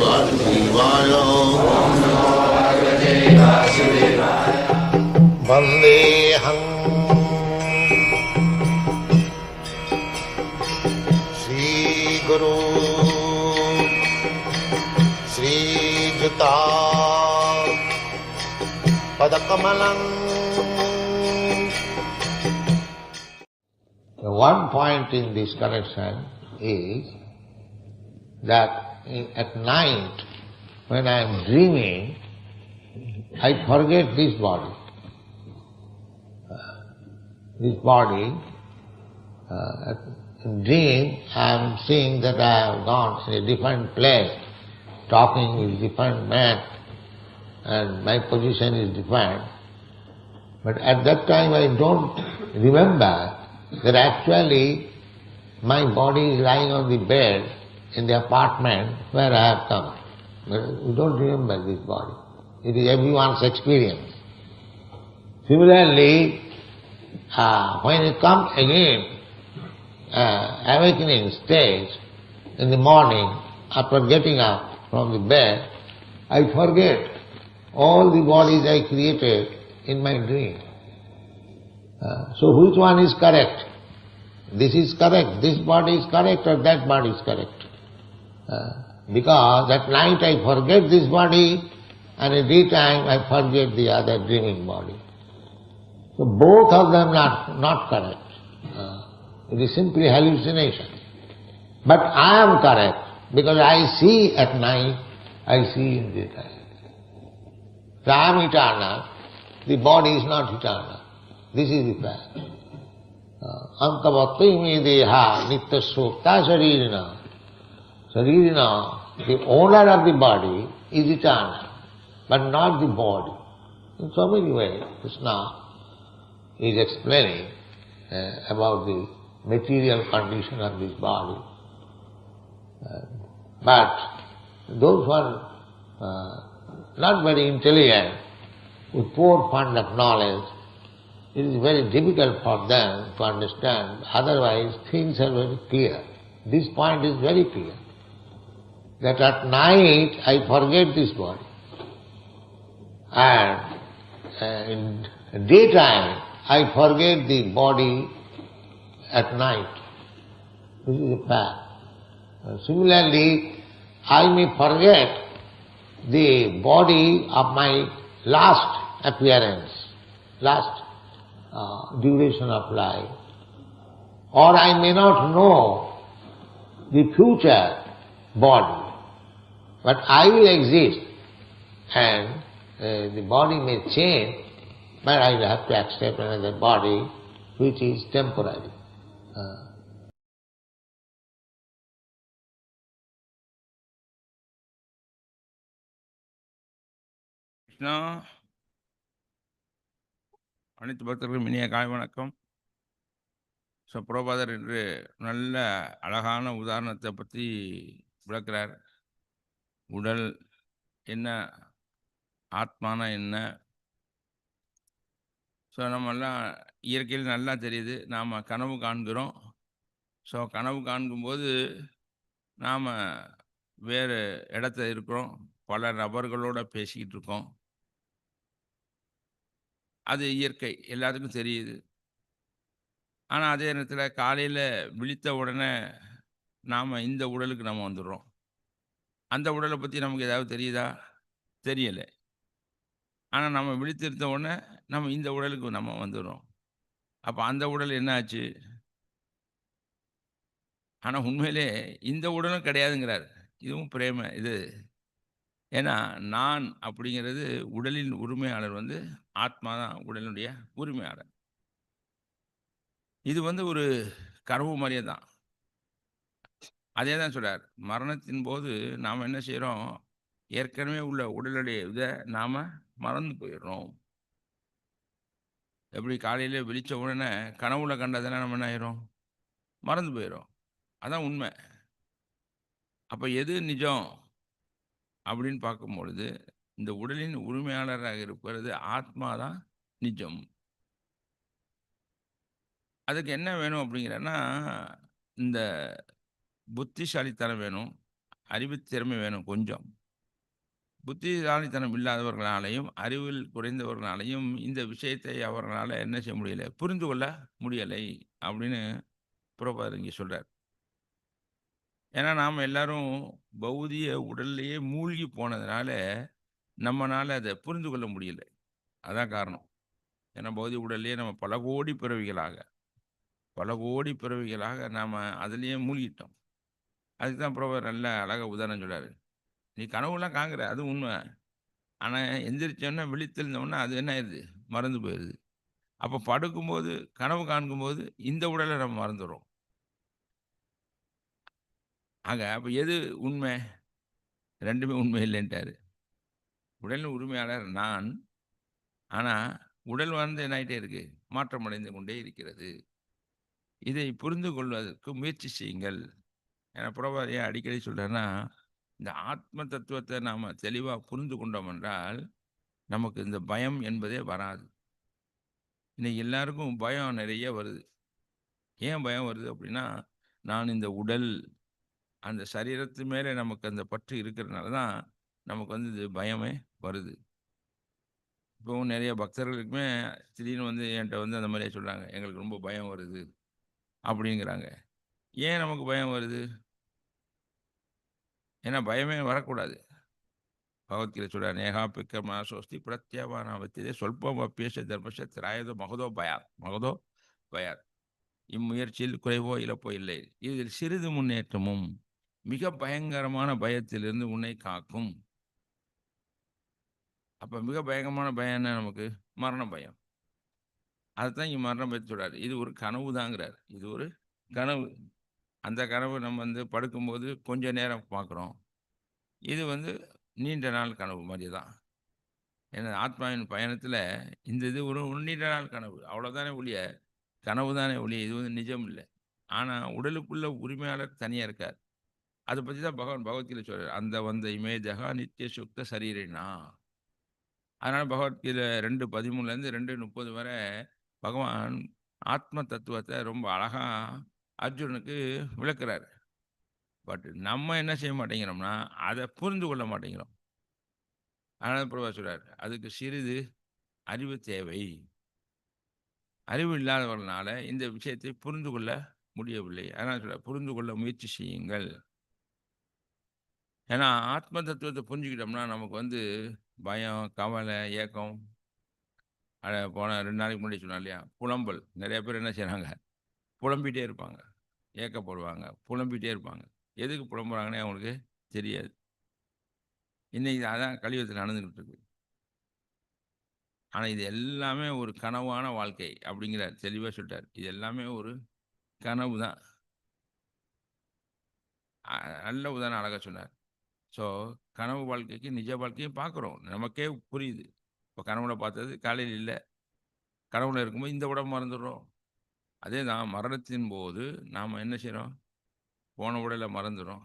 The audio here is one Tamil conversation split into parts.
वासुदेवाय वन्देऽहम् श्रीगुरु श्रीयुता पदकमलम् One point in this connection is that in, at night when I am dreaming, I forget this body. Uh, this body, uh, in dream I am seeing that I have gone in a different place, talking with different men, and my position is different. But at that time I don't remember that actually my body is lying on the bed in the apartment where I have come. We don't remember this body. It is everyone's experience. Similarly, uh, when you come again, uh, awakening stage, in the morning, after getting up from the bed, I forget all the bodies I created in my dream. Uh, so which one is correct? This is correct, this body is correct or that body is correct? Uh, because at night I forget this body and at daytime I forget the other dreaming body. So both of them are not correct. Uh, it is simply hallucination. But I am correct because I see at night, I see in daytime. So I am eternal, the body is not eternal. This is the fact. Me deha nitya sukta sharirina. Sharirina, the owner of the body is eternal, but not the body. In so many ways, Krishna is explaining uh, about the material condition of this body. Uh, but those who are uh, not very intelligent, with poor fund of knowledge, it is very difficult for them to understand. Otherwise, things are very clear. This point is very clear. That at night I forget this body. And uh, in daytime I forget the body at night. This is a fact. Uh, similarly, I may forget the body of my last appearance, last uh, duration of life. Or I may not know the future body, but I will exist and uh, the body may change, but I will have to accept another body which is temporary. Uh, Krishna அனைத்து பக்தர்களும் இனிய காலை வணக்கம் ஸோ புரோபாதர் என்று நல்ல அழகான உதாரணத்தை பற்றி விளக்குறார் உடல் என்ன ஆத்மானா என்ன? ஸோ நம்மெல்லாம் இயற்கையில் நல்லா தெரியுது. நாம் கனவு காண்கிறோம். ஸோ கனவு காண்கும்போது நாம் வேறு இடத்துல இருக்கிறோம். பல நபர்களோடு பேசிக்கிட்டு இருக்கோம். அது இயற்கை. எல்லாத்துக்கும் தெரியுது. ஆனால் அதே நேரத்தில் காலையில் விழித்த உடனே நாம் இந்த உடலுக்கு நம்ம வந்துடுறோம். அந்த உடலை பற்றி நமக்கு ஏதாவது தெரியுதா? தெரியலை. ஆனால் நம்ம விழித்திருந்த உடனே நம்ம இந்த உடலுக்கு நம்ம வந்துடும் அப்போ அந்த உடல் என்ன ஆச்சு ஆனால் உண்மையிலே இந்த உடலும் கிடையாதுங்கிறார். இதுவும் பிரேம இது. ஏன்னா நான் அப்படிங்கிறது உடலின் உரிமையாளர் வந்து ஆத்மா தான் உடலினுடைய உரிமையாளர். இது வந்து ஒரு கனவு மாதிரியே தான். அதே தான் சொல்கிறார் மரணத்தின் போது நாம் என்ன செய்கிறோம் ஏற்கனவே உள்ள உடலுடைய இதை நாம் மறந்து போயிடுறோம். எப்படி காலையில் விழித்த உடனே கனவுல கண்டதெல்லாம் நம்ம என்ன ஆயிரும்? மறந்து போயிடும் அதான் உண்மை. அப்போ எது நிஜம்? அப்படின்னு பார்க்கும்பொழுது இந்த உடலின் உரிமையாளராக இருக்கிறது ஆத்மா தான் நிஜம். அதுக்கு என்ன வேணும் அப்படிங்கிறன்னா இந்த புத்திசாலித்தனம் வேணும் அறிவுத் திறமை வேணும் கொஞ்சம். புத்திசாலித்தனம் இல்லாதவர்களாலையும் அறிவில் குறைந்தவர்களாலையும் இந்த விஷயத்தை அவர்களால் என்ன செய்ய முடியல? புரிந்து கொள்ள முடியலை. அப்படின்னு பிரபுபாதர் இங்கே சொல்கிறார் ஏன்னா, நாம் எல்லாரும் பௌதிய உடல்லையே மூழ்கி போனதுனால, நம்மளால் அதை புரிந்து கொள்ள முடியல. அதான் காரணம். ஏன்னா, பௌதிய உடல்லேயே நம்ம பல கோடி பிறவிகளாக, பல கோடி பிறவிகளாக நாம் அதுலேயே மூழ்கிட்டோம். அதுக்கு தான் ப்ரோவர் நல்ல அழகாக உதாரணம் சொல்கிறாரு நீ கனவுலாம் காண்கிற, அது உண்மை ஆனால் எந்திரிச்சோன்னா விழித்திருந்தோம்னா அது என்ன ஆயிடுது மறந்து போயிடுது அப்போ படுக்கும்போது, கனவு காண்கும்போது இந்த உடலை நம்ம மறந்துடும் ஆக, அப்போ எது உண்மை? ரெண்டுமே உண்மை இல்லைன்ட்டார் உடலின் உரிமையாளர் நான். ஆனால் உடல் வந்து என்ன ஆயிட்டே இருக்கு? மாற்றமடைந்து கொண்டே இருக்கிறது. இதை புரிந்து கொள்வதற்கு முயற்சி செய்யுங்கள். ஏன்னா, புறபாதி ஏன் அடிக்கடி சொல்கிறேன்னா இந்த ஆத்ம தத்துவத்தை நாம் தெளிவாக புரிந்து கொண்டோம் என்றால், நமக்கு இந்த பயம் என்பதே வராது. இன்னைக்கு எல்லாருக்கும் பயம் நிறைய வருது. ஏன் பயம் வருது அப்படின்னா, நான் இந்த உடல், அந்த சரீரத்து மேலே நமக்கு அந்த பற்று இருக்கிறதுனால தான், நமக்கு வந்து இது பயமே வருது. இப்போவும் நிறைய பக்தர்களுக்குமே திடீர்னு வந்து என்கிட்ட வந்து அந்த மாதிரியே சொல்கிறாங்க எங்களுக்கு ரொம்ப பயம் வருது. அப்படிங்கிறாங்க. ஏன் நமக்கு பயம் வருது? ஏன்னா, பயமே வரக்கூடாது. பகவத்கீதை நேகா பிக்கமா சோஸ்தி பிரத்யவானாவத்திதே சொல்பமப்யேஷ தர்மச திராயதோ மகதோ பயாத்." மகதோ பயாத். இம்முயற்சியில் குறைவோ இழப்போ இல்லை. இதில் சிறிது முன்னேற்றமும், மிக பயங்கரமான பயத்திலிருந்து உன்னை காக்கும். அப்போ மிக பயங்கரமான பயம் என்ன நமக்கு? மரண பயம். அதுதான் இங்கே மரண பயத்த சொல்கிறார் இது ஒரு கனவு தாங்கிறார் இது ஒரு கனவு. அந்த கனவு நம்ம வந்து படுக்கும்போது கொஞ்ச நேரம் பார்க்குறோம். இது வந்து நீண்ட நாள் கனவு மாதிரி தான். ஏன்னா, ஆத்மாவின் பயணத்தில் இந்த இது ஒரு நீண்ட நாள் கனவு. அவ்வளோதானே ஒழிய, கனவு தானே ஒழிய, இது வந்து நிஜம் இல்லை ஆனால் உடலுக்குள்ள உரிமையாளர் தனியாக இருக்கார். அதை பற்றி தான் பகவான் பகவத்கீதை சொல்கிறார் "அந்த வந்த இமேஜகா நித்திய நித்ய சுக்த சரீரிணா." அதனால் பகவத்கீதை 2:13லேருந்து 2:30 வரை பகவான் ஆத்ம தத்துவத்தை ரொம்ப அழகா அர்ஜுனனுக்கு விளக்குறாரு. பட் நம்ம என்ன செய்ய மாட்டேங்கிறோம்னா, அதை புரிந்து கொள்ள மாட்டேங்கிறோம். ஆனால் பிரபா சொல்கிறார் அதுக்கு சிறிது அறிவு தேவை. அறிவு இல்லாதவர்களால் இந்த விஷயத்தை புரிந்து கொள்ள முடியவில்லை. அதனால் சொல்ல புரிந்து கொள்ள முயற்சி செய்யுங்கள். ஏன்னா, ஆத்ம தத்துவத்தை புரிஞ்சுக்கிட்டோம்னா, நமக்கு வந்து பயம், கவலை, ஏக்கம் அட போன ரெண்டு நாளைக்கு முன்னாடி சொன்னேன் இல்லையா? புலம்பல். நிறைய பேர் என்ன செய்கிறாங்க புலம்பிகிட்டே இருப்பாங்க. ஏக்கப்படுவாங்க. புலம்பிகிட்டே இருப்பாங்க. எதுக்கு புலம்புறாங்கன்னே அவங்களுக்கு தெரியாது. இன்றைக்கி அதான் கலியுகத்தில நடந்துக்கிட்டு இருக்கு. ஆனால் இது எல்லாமே ஒரு கனவான வாழ்க்கை அப்படிங்கிறார். தெளிவாக சொல்லிட்டார். இது எல்லாமே ஒரு கனவு தான். நல்ல உதாரணம் அழகாக சொன்னார். ஸோ, கனவு வாழ்க்கைக்கு நிஜ வாழ்க்கையும் பார்க்குறோம். நமக்கே புரியுது. இப்போ கனவுல பார்த்தது காலையில் இல்லை கனவுல இருக்கும்போது இந்த உடம்பு மறந்துடுறோம். அதே தான் மரணத்தின் போது நாம் என்ன செய்கிறோம் போன உடலை மறந்துடும்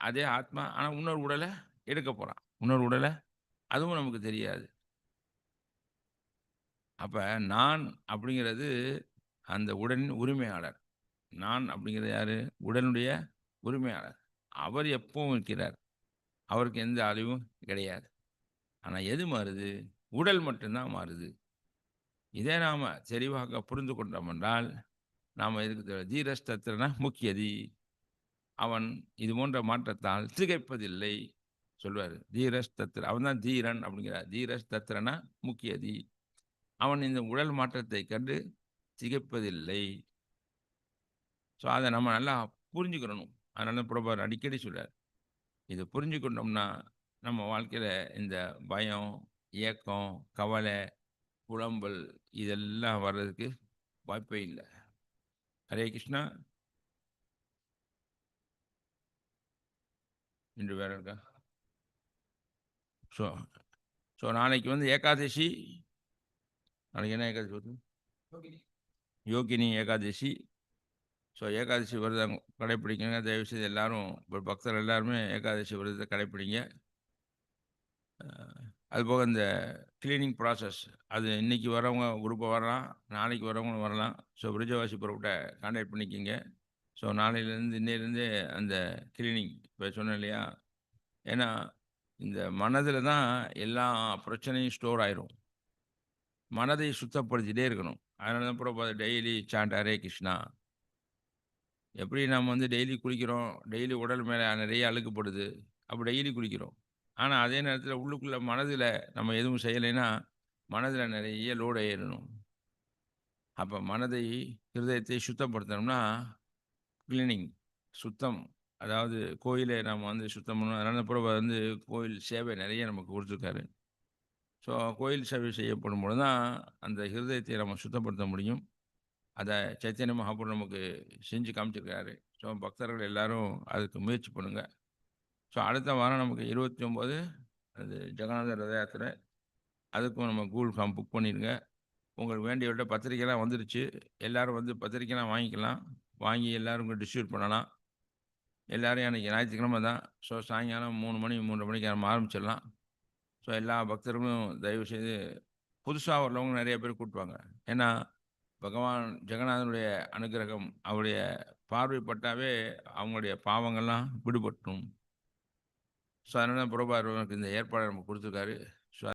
அதே ஆத்மா ஆனால் இன்னொரு உடலை எடுக்க போகிறான் இன்னொரு உடலை அதுவும் நமக்கு தெரியாது. அப்போ நான் அப்படிங்கிறது அந்த உடலின் உரிமையாளர். நான் அப்படிங்கிறது யார் உடலுடைய உரிமையாளர். அவர் எப்பவும் இருக்கிறார். அவருக்கு எந்த அழிவும் கிடையாது. ஆனால் எது மாறுது? உடல் மட்டும்தான் மாறுது. இதே நாம் தெளிவாக புரிந்து கொண்டோம் என்றால், நாம் இதுக்கு தீரஷ்டத்திரனா முக்கியதி. அவன் இது போன்ற மாற்றத்தால் திகைப்பதில்லை சொல்லுவார் தீரஸ் தத்ர அவன் தான் தீரன் அப்படிங்கிறார். தீரஸ்தத்ரன முக்கியதி. அவன் இந்த உடல் மாற்றத்தைக் கண்டு திகைப்பதில்லை. ஸோ, அதை நம்ம நல்லா புரிஞ்சுக்கிறணும். அதனால பிரபுபாதர் அடிக்கடி சொல்கிறார் இது புரிஞ்சுக்கொண்டோம்னா, நம்ம வாழ்க்கையில் இந்த பயம், ஏக்கம், கவலை, புலம்பல் இதெல்லாம் வர்றதுக்கு வாய்ப்பே இல்ல. ஹரே கிருஷ்ணா. இன்று வேற இருக்கா? ஸோ ஸோ நாளைக்கு வந்து ஏகாதசி. நாளைக்கு என்ன ஏகாதசி வருது? யோகினி ஏகாதசி. ஸோ ஏகாதசி விரதம் கடைப்பிடிக்கங்க. தயவுசெய்து எல்லாரும் இப்ப பக்தர் எல்லாருமே ஏகாதசி விரதத்த கடைப்பிடிங்க. அதுபோக இந்த கிளீனிங் ப்ராசஸ் அது இன்றைக்கி வரவங்க குரூப்பை வரலாம். நாளைக்கு வரவங்களும் வரலாம். ஸோ விருஜவாசி குரூப்ட்ட கான்டாக்ட் பண்ணிக்கிங்க. ஸோ நாளையிலேருந்து இன்னையிலேருந்து அந்த கிளீனிங் இப்போ சொன்னேன் இல்லையா? ஏன்னா இந்த மனதில் தான் எல்லா பிரச்சனையும் ஸ்டோர் ஆயிரும். மனதை சுத்தப்படுத்திகிட்டே இருக்கணும். அதனால தான் பிரபா டெய்லி சாண்ட் ஹரே கிருஷ்ணா எப்படி நம்ம வந்து டெய்லி குளிக்கிறோம்? டெய்லி உடல் மேலே நிறைய அழுக்குப்படுது. அப்போ டெய்லி குளிக்கிறோம். ஆனால் அதே நேரத்தில் உள்ளுக்குள்ளே மனதில் நம்ம எதுவும் செய்யலைன்னா மனதில் நிறைய லோடு ஏறணும். அப்போ மனதை ஹிருதயத்தை சுத்தப்படுத்தணும்னா கிளீனிங் சுத்தம். அதாவது கோயிலை நம்ம வந்து சுத்தம் பண்ணணும். அதனால பிறகு வந்து கோயில் சேவை நிறைய நமக்கு கொடுத்துருக்காரு. ஸோ கோயில் சேவை செய்யப்படும் பொழுது தான் அந்த ஹிருதயத்தை நம்ம சுத்தப்படுத்த முடியும். அதை சைத்தன்ய மகாபுரம் நமக்கு செஞ்சு காமிச்சிருக்காரு. ஸோ பக்தர்கள் எல்லாரும் அதுக்கு முயற்சி பண்ணுங்கள் ஸோ அடுத்த வாரம் நமக்கு இருபத்தி ஒம்பது அது ஜெகநாத ரத யாத்திரை அதுக்கும் நம்ம கூகுள் ஃபார்ம் புக் பண்ணிடுங்க உங்களுக்கு வேண்டியவிட்ட பத்திரிக்கைலாம் வந்துருச்சு. எல்லோரும் வந்து பத்திரிக்கைலாம் வாங்கிக்கலாம். வாங்கி எல்லோரும் டிஸ்ட்ரிபியூட் பண்ணலாம். எல்லோரும் அன்றைக்கி ஞாயிற்றுக்கிழமை தான். ஸோ சாயங்காலம் மூணு மணி மூன்றரை மணிக்கு நம்ம ஆரம்பிச்சிடலாம். ஸோ எல்லா பக்தர்களும் தயவு செய்து புதுசாக உள்ளவங்க நிறைய பேர் கூட்டுவாங்க ஏன்னா பகவான் ஜெகநாதனுடைய அனுகிரகம் அவருடைய பார்வைப்பட்டாவே அவங்களுடைய பாவங்கள்லாம் விடுபட்டும் ஸோ அதனால புறபார்வனுக்கு இந்த ஏற்பாடை நம்ம கொடுத்துருக்காரு.